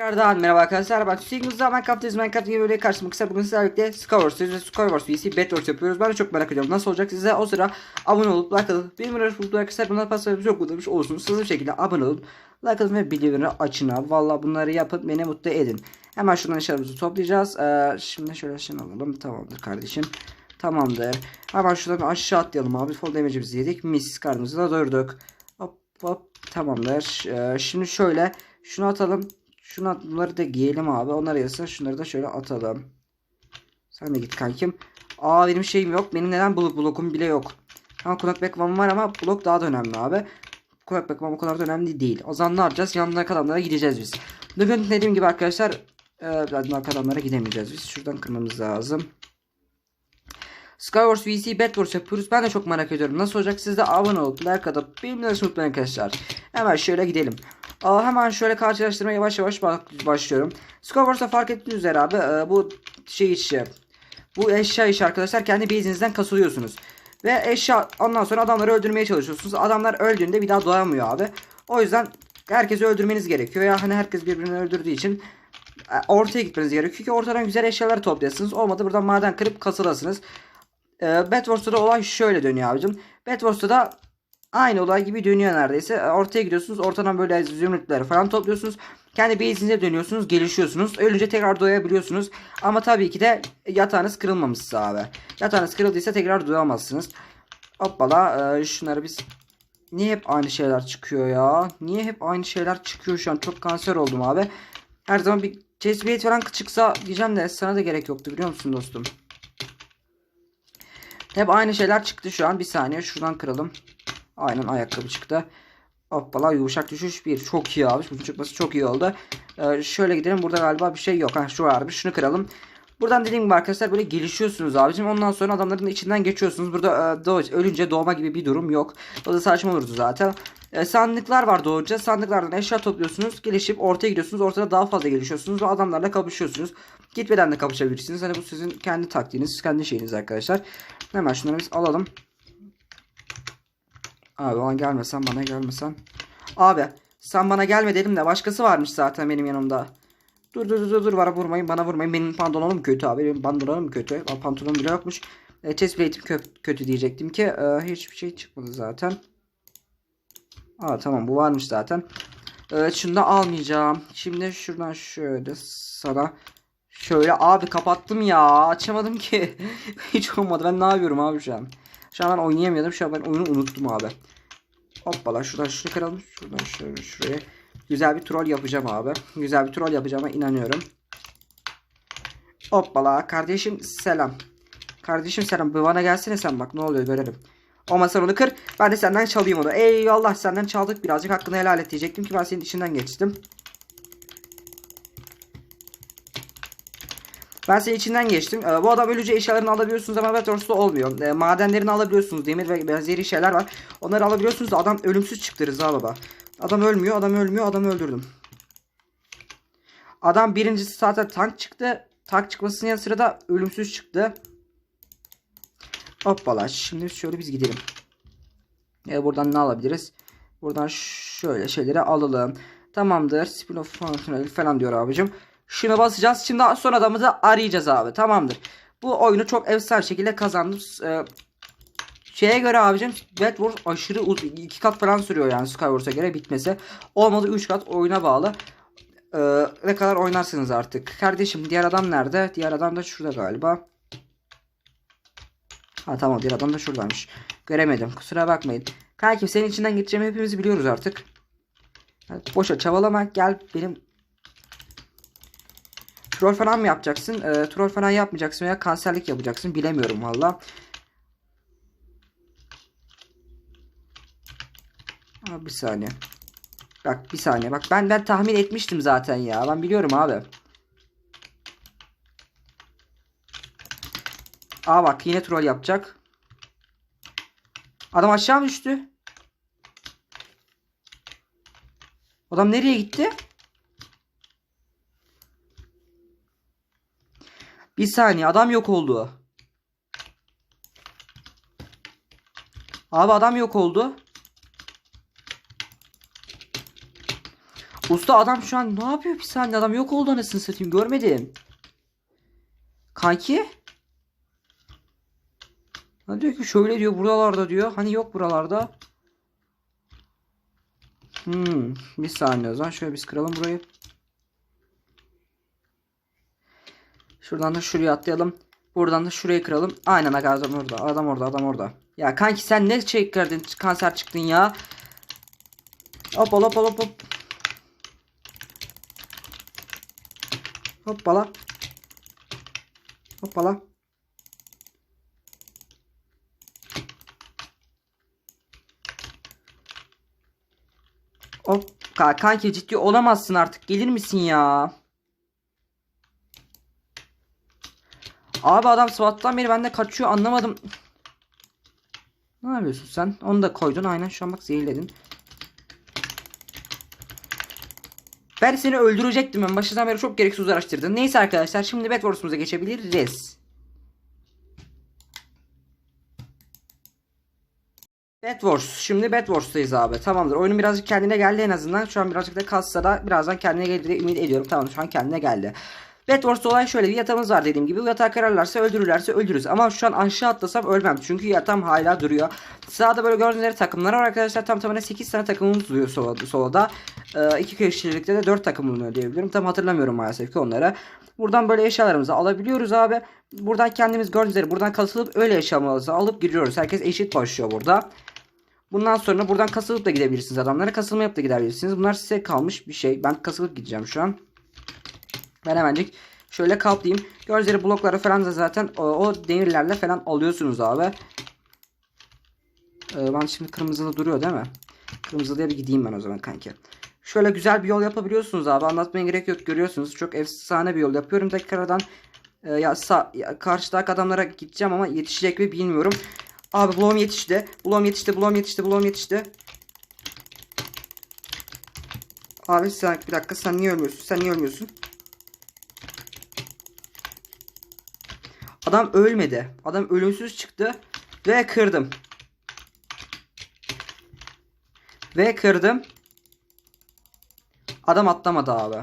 Tekrardan merhaba arkadaşlar Hüseyin Kızılca Minecraft'tayız Minecraft gibi böyle karşıma kısa bugün sizlerle birlikte Skywars ve Skywars vs Bedwars yapıyoruz ben de çok merak ediyorum nasıl olacak size o sıra abone olup like atıp uğraş bulup arkadaşlar bunlar paslarımız çok mutlu olursunuz hızlı bir şekilde abone olup like atın ve bildirimleri açın ha valla bunları yapıp beni mutlu edin hemen şuradan eşyalarımızı toplayacağız ee, şimdi şöyle şunu alalım tamamdır kardeşim Tamamdır. Hemen şuradan aşağı atlayalım abi. Fall damage'imizi yedik. Mis karnımızı da doyurduk. Hop hop. Tamamdır. Ee, şimdi şöyle. Şunu atalım. Şunu bunları da giyelim abi. Onları yasa şunları da şöyle atalım. Sen de git kankim. Aa benim şeyim yok. Benim neden blok blokum bile yok. Ama kulak bekmam var ama blok daha da önemli abi. Kulak bekmam o kadar da önemli değil. O zaman ne yapacağız? Yanındaki adamlara gideceğiz biz. Bugün dediğim gibi arkadaşlar e, yanındaki adamlara gidemeyeceğiz biz. Şuradan kırmamız lazım. Skywars VC Bedwars yapıyoruz. Ben de çok merak ediyorum. Nasıl olacak? Siz de abone olup like atıp benimle unutmayın arkadaşlar. Hemen şöyle gidelim. Aa, hemen şöyle karşılaştırmaya yavaş yavaş başlıyorum. Skywars'ta fark ettiğiniz üzere abi e, bu şey işi. Bu eşya işi arkadaşlar kendi base'inizden kasılıyorsunuz. Ve eşya ondan sonra adamları öldürmeye çalışıyorsunuz. Adamlar öldüğünde bir daha doğamıyor abi. O yüzden herkesi öldürmeniz gerekiyor. Ya hani herkes birbirini öldürdüğü için e, ortaya gitmeniz gerekiyor ki ortadan güzel eşyalar toplayasınız. Olmadı buradan maden kırıp kasılasınız. E, Bedwars'ta da olay şöyle dönüyor abicim. Bedwars'ta da aynı olay gibi dönüyor neredeyse. E, Ortaya gidiyorsunuz. Ortadan böyle zümrütleri falan topluyorsunuz. Kendi base'inize dönüyorsunuz. Gelişiyorsunuz. Ölünce tekrar doyabiliyorsunuz. Ama tabii ki de yatağınız kırılmamışsa abi. Yatağınız kırıldıysa tekrar doyamazsınız. Hoppala. e, şunları biz... Niye hep aynı şeyler çıkıyor ya? Niye hep aynı şeyler çıkıyor şu an? Çok kanser oldum abi. Her zaman bir chestplate falan çıksa diyeceğim de sana da gerek yoktu biliyor musun dostum? Hep aynı şeyler çıktı şu an. Bir saniye şuradan kıralım. Aynen ayakkabı çıktı. Hoppala yumuşak düşüş bir. Çok iyi abi. Bunun çıkması çok iyi oldu. Ee, şöyle gidelim. Burada galiba bir şey yok. Ha şu varmış. Şunu kıralım. Buradan dediğim gibi arkadaşlar böyle gelişiyorsunuz abicim. Ondan sonra adamların içinden geçiyorsunuz. Burada e, doğ- ölünce doğma gibi bir durum yok. O da saçma olurdu zaten. E, sandıklar var doğunca. Sandıklardan eşya topluyorsunuz. Gelişip ortaya gidiyorsunuz. Ortada daha fazla gelişiyorsunuz. Ve adamlarla kapışıyorsunuz. Gitmeden de kapışabilirsiniz. Hani bu sizin kendi taktiğiniz, kendi şeyiniz arkadaşlar. Hemen şunları biz alalım. Abi bana gelmesen bana gelmesen. Abi sen bana gelme dedim de başkası varmış zaten benim yanımda. Dur dur dur dur bana vurmayın bana vurmayın benim pantolonum kötü abi benim pantolonum kötü pantolonum bile yokmuş. E, chest plate'im kö- kötü diyecektim ki e, hiçbir şey çıkmadı zaten. Aa tamam bu varmış zaten. Evet şunu da almayacağım. Şimdi şuradan şöyle sana şöyle abi kapattım ya açamadım ki. Hiç olmadı ben ne yapıyorum abi şu an. Şu an ben oynayamıyordum. Şu an ben oyunu unuttum abi. Hoppala şuradan şunu kıralım. Şuradan şöyle şuraya. Güzel bir troll yapacağım abi. Güzel bir troll yapacağıma inanıyorum. Hoppala kardeşim selam. Kardeşim selam. Bana gelsene sen bak ne oluyor görelim. Ama sen onu kır. Ben de senden çalayım onu. Eyvallah senden çaldık birazcık hakkını helal et diyecektim ki ben senin içinden geçtim. Ben senin içinden geçtim. Ee, bu adam ölücü eşyalarını alabiliyorsunuz ama Bedwars'ta olmuyor. Ee, madenlerini alabiliyorsunuz. Demir ve benzeri şeyler var. Onları alabiliyorsunuz da adam ölümsüz çıktı Rıza baba. Adam ölmüyor, adam ölmüyor, adamı öldürdüm. Adam birincisi zaten tank çıktı. Tank çıkmasının yanı sıra da ölümsüz çıktı. Hoppala. Şimdi şöyle biz gidelim. Ee, buradan ne alabiliriz? Buradan şöyle şeyleri alalım. Tamamdır. Spin off falan, falan diyor abicim. Şuna basacağız. Şimdi son adamı da arayacağız abi. Tamamdır. Bu oyunu çok efsane şekilde kazandım. Ee, şeye göre abicim Bedwars aşırı uz- iki kat falan sürüyor yani Skywars'a göre bitmesi. Olmadı 3 kat oyuna bağlı. Ee, ne kadar oynarsınız artık. Kardeşim diğer adam nerede? Diğer adam da şurada galiba. Ha tamam diğer adam da şuradaymış. Göremedim kusura bakmayın. Kankim senin içinden geçeceğimi hepimiz biliyoruz artık. Boşa çabalama gel benim Troll falan mı yapacaksın? Ee, troll falan yapmayacaksın veya kanserlik yapacaksın. Bilemiyorum valla. Bir saniye. Bak bir saniye. Bak ben ben tahmin etmiştim zaten ya. Ben biliyorum abi. Aa bak yine troll yapacak. Adam aşağı mı düştü? Adam nereye gitti? Bir saniye adam yok oldu. Abi adam yok oldu. Usta adam şu an ne yapıyor bir saniye adam yok oldu anasını satayım görmedim. Kanki? Ha diyor ki şöyle diyor buralarda diyor. Hani yok buralarda. Hmm, bir saniye o zaman şöyle biz kıralım burayı. Şuradan da şuraya atlayalım. Buradan da şurayı kıralım. Aynen aga adam orada. Adam orada adam orada. Ya kanki sen ne çektirdin kanser çıktın ya. Hop hop hop hop. Hoppala. Hoppala. Hop. Ka- Kanki ciddi olamazsın artık. Gelir misin ya? Abi adam SWAT'tan beri benden kaçıyor anlamadım. Ne yapıyorsun sen? Onu da koydun aynen şu an bak zehirledin. Ben seni öldürecektim ben. Başından beri çok gereksiz uğraştırdın. Neyse arkadaşlar şimdi Bed Wars'umuza geçebiliriz. Bed Wars. Şimdi Bed Wars'tayız abi. Tamamdır. Oyunun birazcık kendine geldi en azından. Şu an birazcık da kassa da birazdan kendine gelir ümit ediyorum. Tamam şu an kendine geldi. Bed Wars'ta olay şöyle bir yatağımız var dediğim gibi. Bu yatağı kırarlarsa öldürürlerse öldürürüz. Ama şu an aşağı atlasam ölmem. Çünkü yatağım hala duruyor. Sağda böyle gördüğünüz üzere takımlar var arkadaşlar. Tam tamına 8 tane takımımız duruyor solda. solda. Ee, iki kişilikte de 4 takım bulunuyor diyebilirim. Tam hatırlamıyorum maalesef ki onları. Buradan böyle eşyalarımızı alabiliyoruz abi. Buradan kendimiz gördüğünüz üzere buradan kasılıp öyle eşyalarımızı alıp giriyoruz. Herkes eşit başlıyor burada. Bundan sonra buradan kasılıp da gidebilirsiniz adamlara. Kasılmayıp da gidebilirsiniz. Bunlar size kalmış bir şey. Ben kasılıp gideceğim şu an. Ben hemencik şöyle kaplayayım. Üzere blokları falan da zaten o, o demirlerle falan alıyorsunuz abi. Ee, ben şimdi kırmızılı duruyor değil mi? Kırmızılıya bir gideyim ben o zaman kanki. Şöyle güzel bir yol yapabiliyorsunuz abi. Anlatmaya gerek yok. Görüyorsunuz. Çok efsane bir yol yapıyorum. Tekrardan e, ya, sağ, ya karşıdaki adamlara gideceğim ama yetişecek mi bilmiyorum. Abi bloğum yetişti. Bloğum yetişti. Bloğum yetişti. Bloğum yetişti. Abi sen bir dakika sen niye ölmüyorsun? Sen niye ölmüyorsun? Adam ölmedi. Adam ölümsüz çıktı. Ve kırdım. Ve kırdım. Adam atlamadı abi.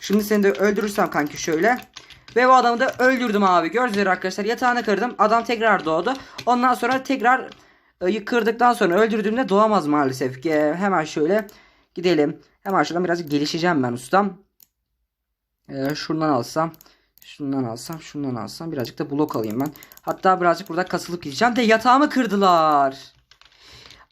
Şimdi seni de öldürürsem kanki şöyle. Ve bu adamı da öldürdüm abi. Gördüğünüz arkadaşlar yatağını kırdım. Adam tekrar doğdu. Ondan sonra tekrar e, kırdıktan sonra öldürdüğümde doğamaz maalesef. Hemen şöyle gidelim. Hemen şuradan birazcık gelişeceğim ben ustam. Ee, şundan alsam. Şundan alsam. Şundan alsam. Birazcık da blok alayım ben. Hatta birazcık burada kasılıp gideceğim. De yatağımı kırdılar.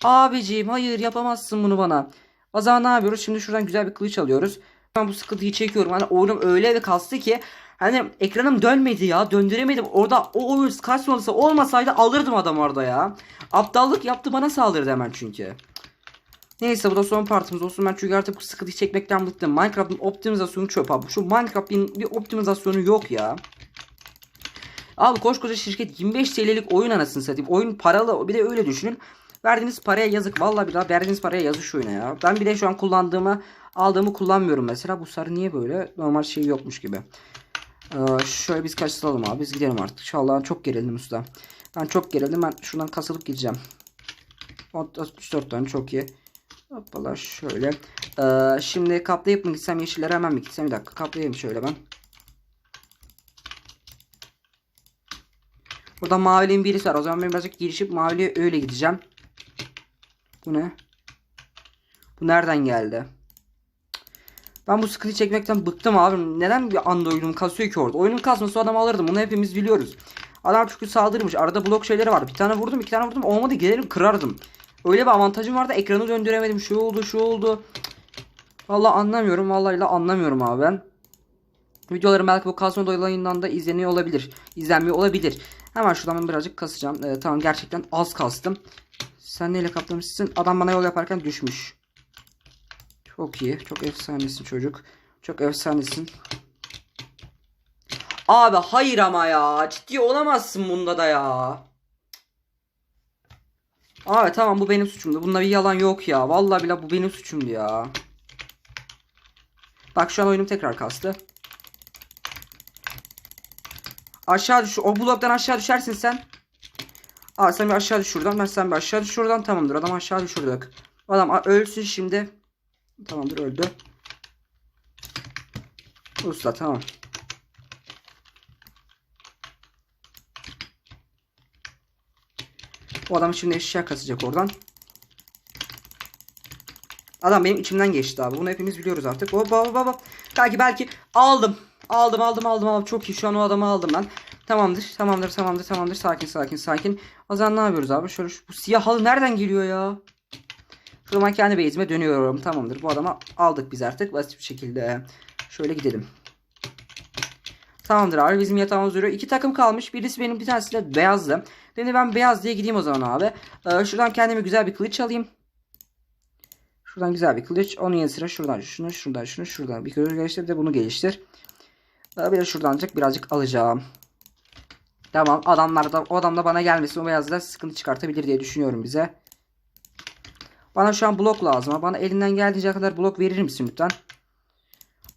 Abiciğim hayır yapamazsın bunu bana. O zaman ne yapıyoruz? Şimdi şuradan güzel bir kılıç alıyoruz. Ben bu sıkıntıyı çekiyorum. Hani oyunum öyle bir kastı ki hani ekranım dönmedi ya. Döndüremedim. Orada o oyun kaç olmasaydı alırdım adam orada ya. Aptallık yaptı bana saldırdı hemen çünkü. Neyse bu da son partimiz olsun. Ben çünkü artık bu sıkıntıyı çekmekten bıktım. Minecraft'ın optimizasyonu çöp abi. Şu Minecraft'ın bir optimizasyonu yok ya. Abi koskoca şirket 25 TL'lik oyun anasını satayım. Oyun paralı bir de öyle düşünün. Verdiğiniz paraya yazık. Vallahi bir daha verdiğiniz paraya yazık şu oyuna ya. Ben bir de şu an kullandığımı aldığımı kullanmıyorum mesela. Bu sarı niye böyle? Normal şey yokmuş gibi. Ee, şöyle biz kaçıralım abi. Biz gidelim artık. İnşallah çok gerildim usta. Ben çok gerildim. Ben şuradan kasılıp gideceğim. 64 tane çok iyi. Hoppala şöyle. Ee, şimdi kaplayıp mı gitsem yeşillere hemen mi gitsem bir dakika kaplayayım şöyle ben. Burada maviliğin birisi var. O zaman ben birazcık girişip maviliğe öyle gideceğim. Bu ne? Bu nereden geldi? Ben bu sıkıntı çekmekten bıktım abi. Neden bir anda oyunum kasıyor ki orada? Oyunun kasması adamı alırdım. Bunu hepimiz biliyoruz. Adam çünkü saldırmış. Arada blok şeyleri var. Bir tane vurdum, iki tane vurdum. Olmadı giderim kırardım. Öyle bir avantajım vardı. Ekranı döndüremedim. Şu oldu, şu oldu. Vallahi anlamıyorum. Vallahi anlamıyorum abi ben. Videolarım belki bu kasma dolayından da izleniyor olabilir. İzlenmiyor olabilir. Hemen şuradan birazcık kasacağım. Ee, tamam gerçekten az kastım. Sen neyle kaplamışsın? Adam bana yol yaparken düşmüş. Çok iyi. Çok efsanesin çocuk. Çok efsanesin. Abi hayır ama ya. Ciddi olamazsın bunda da ya. Abi tamam bu benim suçumdu. Bunda bir yalan yok ya. Vallahi bile bu benim suçumdu ya. Bak şu an oyunum tekrar kastı. Aşağı düş. O bloktan aşağı düşersin sen. Aa sen bir aşağı düş şuradan. Ben sen bir aşağı düş şuradan. Tamamdır. Adam aşağı düşürdük. Adam ölsün şimdi. Tamamdır öldü. Usta tamam. O adam şimdi eşya kasacak oradan. Adam benim içimden geçti abi. Bunu hepimiz biliyoruz artık. Hop hop hop hop. Kanki belki aldım. Aldım aldım aldım aldım. Çok iyi şu an o adamı aldım ben. Tamamdır tamamdır tamamdır tamamdır. Sakin sakin sakin. O zaman ne yapıyoruz abi? Şöyle şu, bu siyah halı nereden geliyor ya? Şurada ben kendi base'ime dönüyorum. Tamamdır. Bu adamı aldık biz artık basit bir şekilde. Şöyle gidelim. Tamamdır abi bizim yatağımız duruyor. İki takım kalmış. Birisi benim bir tanesi de beyazdı. Şimdi ben beyaz diye gideyim o zaman abi. Ee, şuradan kendime güzel bir kılıç alayım. Şuradan güzel bir kılıç. Onun yanı sıra şuradan şunu, şuradan şunu, şuradan bir kılıç geliştir. De bunu geliştir. Ee, bir de şuradan ancak birazcık alacağım. Tamam adamlar da o adam da bana gelmesin o beyazlar sıkıntı çıkartabilir diye düşünüyorum bize. Bana şu an blok lazım. Bana elinden geldiğince kadar blok verir misin lütfen?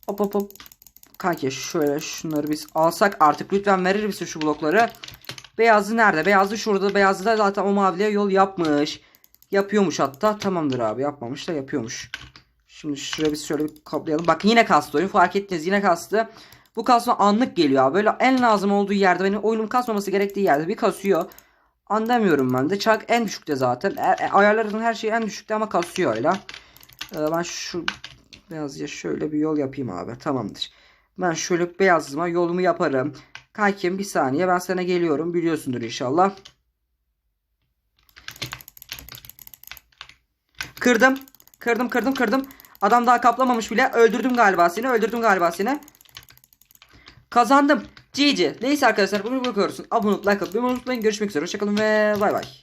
Hop hop hop. Kanki şöyle şunları biz alsak artık lütfen verir misin şu blokları? Beyazlı nerede? Beyazlı şurada. Beyazlı da zaten o maviliğe yol yapmış. Yapıyormuş hatta. Tamamdır abi yapmamış da yapıyormuş. Şimdi şuraya biz şöyle bir kaplayalım. Bak yine kastı oyun. Fark ettiniz yine kastı. Bu kasma anlık geliyor abi. Böyle en lazım olduğu yerde benim oyunum kasmaması gerektiği yerde bir kasıyor. Anlamıyorum ben de. Çark en düşükte zaten. E, e, ayarların her şeyi en düşükte ama kasıyor öyle. Ben şu beyazıya şöyle bir yol yapayım abi. Tamamdır. Ben şöyle beyazıma yolumu yaparım. Kankim bir saniye ben sana geliyorum. Biliyorsundur inşallah. Kırdım. Kırdım kırdım kırdım. Adam daha kaplamamış bile. Öldürdüm galiba seni. Öldürdüm galiba seni. Kazandım. GG. Neyse arkadaşlar bunu bakıyoruz. Abone olup like atmayı unutmayın. Görüşmek üzere. Hoşçakalın ve bay bay.